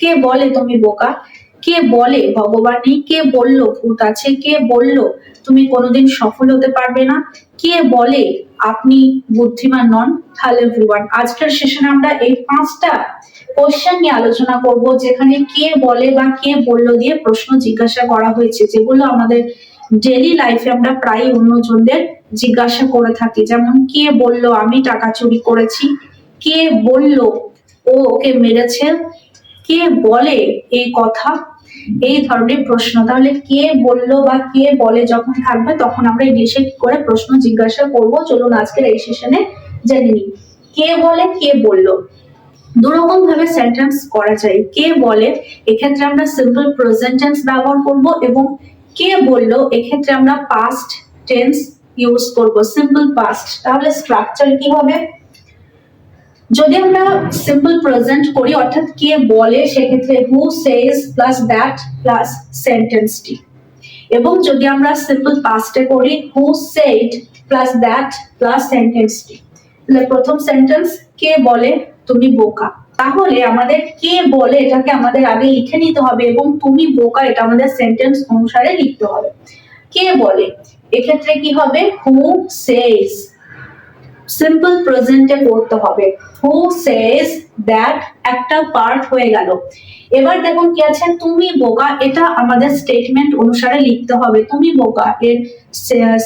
কে বলে তুমি বোকা? কে বলে ভগবান নেই? কে বলল ভূত আছে? কে বলল তুমি কোনোদিন সফল হতে পারবে না? কে বলে আপনি বুদ্ধিমান নন? হ্যালো এভরিওয়ান আজকের সেশনে আমরা এই পাঁচটা কোশ্চেন নিয়ে আলোচনা করব, যেখানে কে বলে বা কে বলল দিয়ে প্রশ্ন জিজ্ঞাসা করা হয়েছে, যেগুলো আমাদের ডেলি লাইফে আমরা প্রায় অন্যজনদের জিজ্ঞাসা করে থাকি। যেমন, কে বলল আমি টাকা চুরি করেছি? কে বলল ও ওকে মেরেছে? কে বলে এই কথা? এই ধরনের প্রশ্ন। তাহলে কে বলল বা কে বলে যখন থাকবে, তখন আমরা ইংলিশে কি করে প্রশ্ন জিজ্ঞাসা করব? চলুন আজকের এই সেশনে জেনে নিই। কে বলে, কে বলল? দুরকম ভাবে সেন্টেন্স করা যায়। কে বলে, এক্ষেত্রে আমরা সিম্পল প্রেজেন্ট টেন্স ব্যবহার করব এবং কে বলল, এক্ষেত্রে আমরা পাস্ট টেন্স ইউজ করব। সিম্পল পাস্ট তাহলে স্ট্রাকচার কি হবে? যদি আমরা সিম্পল প্রেজেন্ট করি, অর্থাৎ কে বলে, সেক্ষেত্রে who says plus that plus সেন্টেন্সটি এবং যদি আমরা সিম্পল পাস্টে করি who said plus that plus সেন্টেন্সটি তাহলে প্রথম সেন্টেন্স কে বলে? তুমি বোকা। তাহলে আমাদের কে বলে, এটাকে আমাদের আগে লিখে নিতে হবে এবং তুমি বোকা, এটা আমাদের সেন্টেন্স অনুসারে লিখতে হবে। কে বলে? এক্ষেত্রে কি হবে? হু সেজ সিম্পল প্রেজেন্টে করতে হবে। হু সেজ দ্যাট একটা পার্ট হয়ে গেল? এবার দেখুন কি আছে, তুমি বোকা, এটা আমাদের স্টেটমেন্ট অনুসারে লিখতে হবে। তুমি বোকা, এর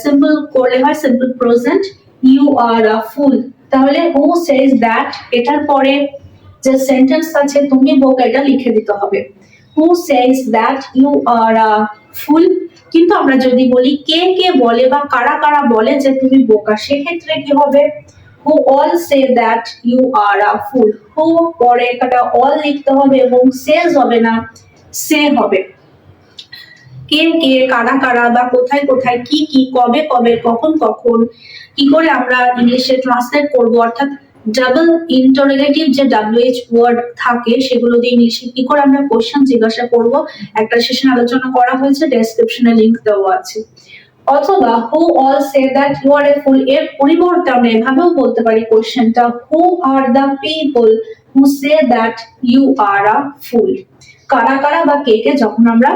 সিম্পল করলে হয় simple present you are a fool তাহলে হু সেজ দ্যাট এটার পরে যে সেন্টেন্স আছে, তুমি বোকা, এটা লিখে দিতে হবে। Who says that you are a ফুল কিন্তু আমরা যদি বলি কে কে বলে বা কারা কারা বলে যে তুমি বোকা, সেক্ষেত্রে কি হবে? Who all say that you are a fool who পরে একটা অল লিখতে হবে এবং সেজ হবে না সে হবে। কে কে, কারা কারা বা কোথায় কোথায় কি কি, কবে কবে, কখন কখন, কি করে আমরা ইংলিশে ট্রান্সলেট করব? অর্থাৎ ডাবল ইন্টারোগেটিভ যে ডাব্লিউএইচ ওয়ার্ড থাকে, সেগুলো দিয়ে ইংলিশে কি করে আমরা কোশ্চেন জিজ্ঞাসা করব, একটা সেশন আলোচনা করা হয়েছে ডেসক্রিপশনে লিংক দেওয়া আছে। অথবা who all say that you are a fool এর পরিবর্তে আমরা এভাবেও বলতে পারি কোশ্চেনটা who are the people who say that you are a fool কারা কারা বা কে কে, যখন আমরা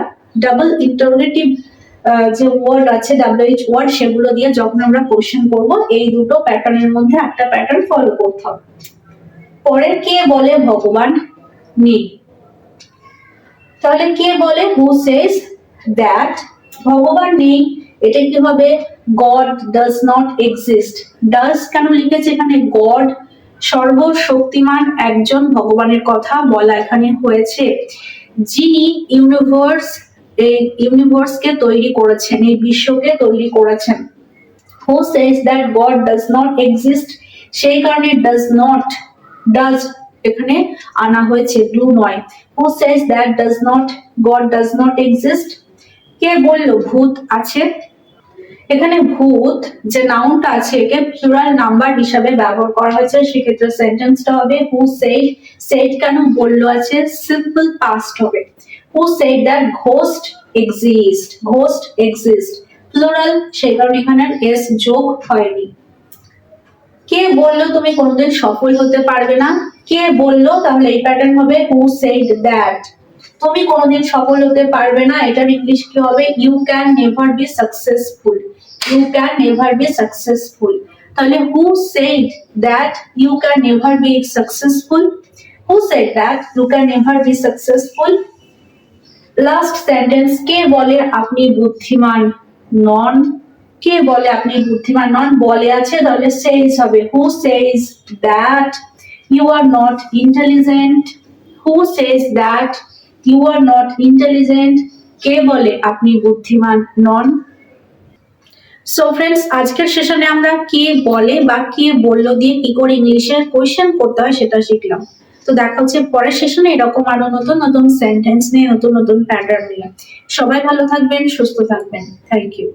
ডাবল ইন্টারোগেটিভ যে ওয়ার্ড আছে ডাব্লিউএইচ ওয়ার্ড সেগুলো দিয়ে যখন আমরা কোশ্চেন করব, এই দুটো প্যাটার্নের মধ্যে একটা প্যাটার্ন ফলো করতে হবে। পরে কে বলে ভগবান নেই? তাহলে কে বলে? হু সেজ দ্যাট ভগবান নেই? এটা কি হবে? God does not exist does কেন লিখেছে এখানে? গড সর্বশক্তিমান একজন ভগবানের কথা বলা এখানে হয়েছে। যিনি ইউনিভার্স এই ইউনিভার্সকে তৈরি করেছেন, এই বিশ্বকে তৈরি করেছেন। Who says that God does not exist সেই কারণে ডাজ নট ডাজ এখানে আনা হয়েছে ডু নয়। Who says that does not God does not exist কে বলল, ভূত আছে? এখানে ভূত যে নাউনটা আছে, একে প্লুরাল নাম্বার হিসাবে ব্যবহার করা হয়েছে, সেক্ষেত্রে সেন্টেন্সটা হবে হু সেড সেড কেন বলল আছে? সিম্পল পাস্ট হবে। Who said that ghost exist ghost exist plural সেই কারণে এখানে এস যোগ হয়নি। কে বলল তুমি কোনোদিন সফল হতে পারবে না? কে বলল? তাহলে এই প্যাটার্ন হবে হু সেড দ্যাট তুমি কোনোদিন সফল হতে পারবে না, এটার ইংলিশ কি হবে? You can never be successful you can never be successful তাহলে who said that you can never be successful who said that you can never be successful last sentence কে বলে আপনি বুদ্ধিমান নন? কে বলে আপনি বুদ্ধিমান নন? বলে আছে, তাহলে সেজ হবে। Who says that you are not intelligent who says that you are not intelligent কে বলে আপনি বুদ্ধিমান নন? সো ফ্রেন্ডস আজকের সেশনে আমরা কে বলে বা কে বলল দিয়ে কি করে ইংলিশের কোয়েশ্চেন করতে হয় সেটা শিখলাম। তো দেখা হচ্ছে পরের সেশনে এরকম আরও নতুন নতুন সেন্টেন্স নিয়ে নতুন নতুন প্যাটার্ন নিয়ে। সবাই ভালো থাকবেন, সুস্থ থাকবেন। Thank you